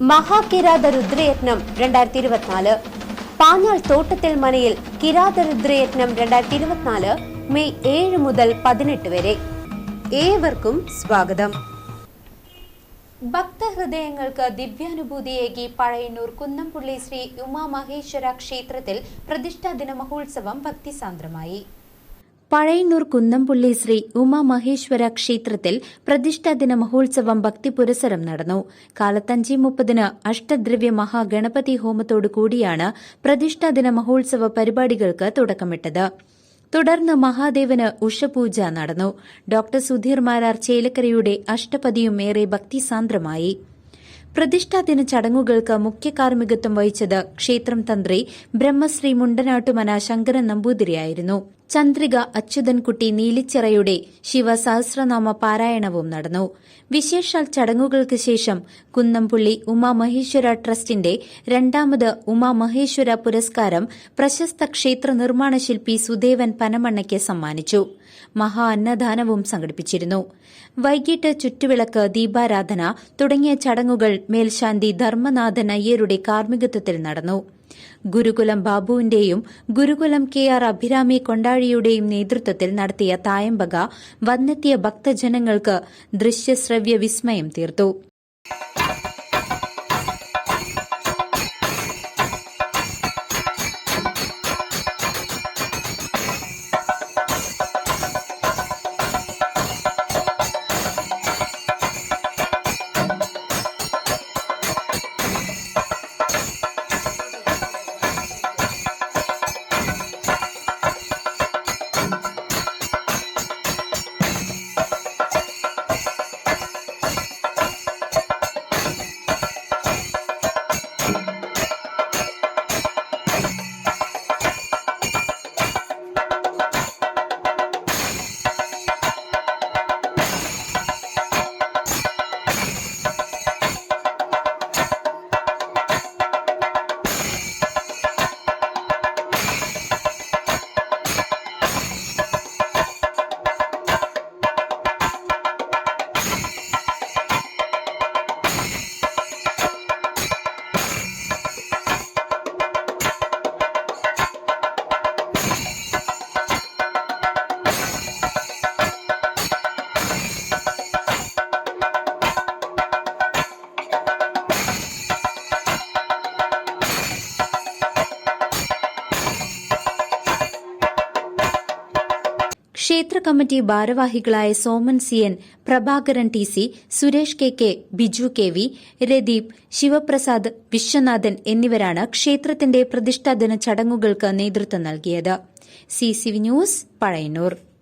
മഹാകിരാത രുദ്രയജ്ഞം രണ്ടായിരത്തി ഇരുപത്തിനാല് പാഞ്ഞാൾ തോട്ടത്തിൽ മനയിൽ കിരാത രുദ്രയജ്ഞം രണ്ടായിരത്തി ഇരുപത്തിനാല് മെയ് ഏഴ് മുതൽ പതിനെട്ട് വരെ. ഏവർക്കും സ്വാഗതം. ഭക്തഹൃദയങ്ങൾക്ക് ദിവ്യാനുഭൂതിയേകി പഴയന്നൂർ കുന്നംപുള്ളി ശ്രീ ഉമാമഹേശ്വര ക്ഷേത്രത്തിൽ പ്രതിഷ്ഠാ ദിന മഹോത്സവം ഭക്തിസാന്ദ്രമായി. പഴയന്നൂർ കുന്നംപുള്ളി ശ്രീ ഉമാമഹേശ്വര ക്ഷേത്രത്തിൽ പ്രതിഷ്ഠാദിന മഹോത്സവം ഭക്തിപുരസരം നടന്നു. കാലത്തഞ്ചി മുപ്പതിന് അഷ്ടദ്രവ്യ മഹാഗണപതി ഹോമത്തോടു കൂടിയാണ് പ്രതിഷ്ഠാദിന മഹോത്സവ പരിപാടികൾക്ക് തുടക്കമിട്ടത്. തുടർന്ന് മഹാദേവന് ഉഷപൂജ നടന്നു. ഡോക്ടർ സുധീർ മാരാർ ചേലക്കരയുടെ അഷ്ടപതിയും ഏറെ ഭക്തിസാന്ദ്രമായി. പ്രതിഷ്ഠാദിന ചടങ്ങുകൾക്ക് മുഖ്യ കാർമ്മികത്വം വഹിച്ചത് ക്ഷേത്രം തന്ത്രി ബ്രഹ്മശ്രീ മുണ്ടനാട്ടുമന ശങ്കരൻ നമ്പൂതിരിയായിരുന്നു. ചന്ദ്രിക അച്യുതൻകുട്ടി നീലിച്ചിറയുടെ ശിവസഹസ്രനാമ പാരായണവും നടന്നു. വിശേഷാൽ ചടങ്ങുകൾക്ക് ശേഷം കുന്നംപുള്ളി ഉമാമഹേശ്വര ട്രസ്റ്റിന്റെ രണ്ടാമത് ഉമാമഹേശ്വര പുരസ്കാരം പ്രശസ്ത ക്ഷേത്ര നിർമ്മാണ ശില്പി സുദേവൻ പനമണ്ണയ്ക്ക് സമ്മാനിച്ചു. മഹാ അന്നദാനവും സംഘടിപ്പിച്ചിരുന്നു. വൈകിട്ട് ചുറ്റുവിളക്ക് ദീപാരാധന തുടങ്ങിയ ചടങ്ങുകൾ മേൽശാന്തി ധർമ്മനാഥൻ അയ്യരുടെ കാർമ്മികത്വത്തിൽ നടന്നു. ഗുരുകുലം ബാബുവിന്റെയും ഗുരുകുലം കെ ആർ അഭിരാമി കൊണ്ടാഴിയുടെയും നേതൃത്വത്തിൽ നടത്തിയ തായമ്പക വന്നെത്തിയ ഭക്തജനങ്ങൾക്ക് ദൃശ്യശ്രവ്യ വിസ്മയം തീർത്തു. ക്ഷേത്ര കമ്മിറ്റി ഭാരവാഹികളായ Soman C N Prabhakaran T C Suresh K K Biju K V Radeep Shivaprasad Vishwanathan എന്നിവരാണ് ക്ഷേത്രത്തിന്റെ പ്രതിഷ്ഠാദിന ചടങ്ങുകൾക്ക് നേതൃത്വം നൽകിയത്. C C V news Pazhayannur.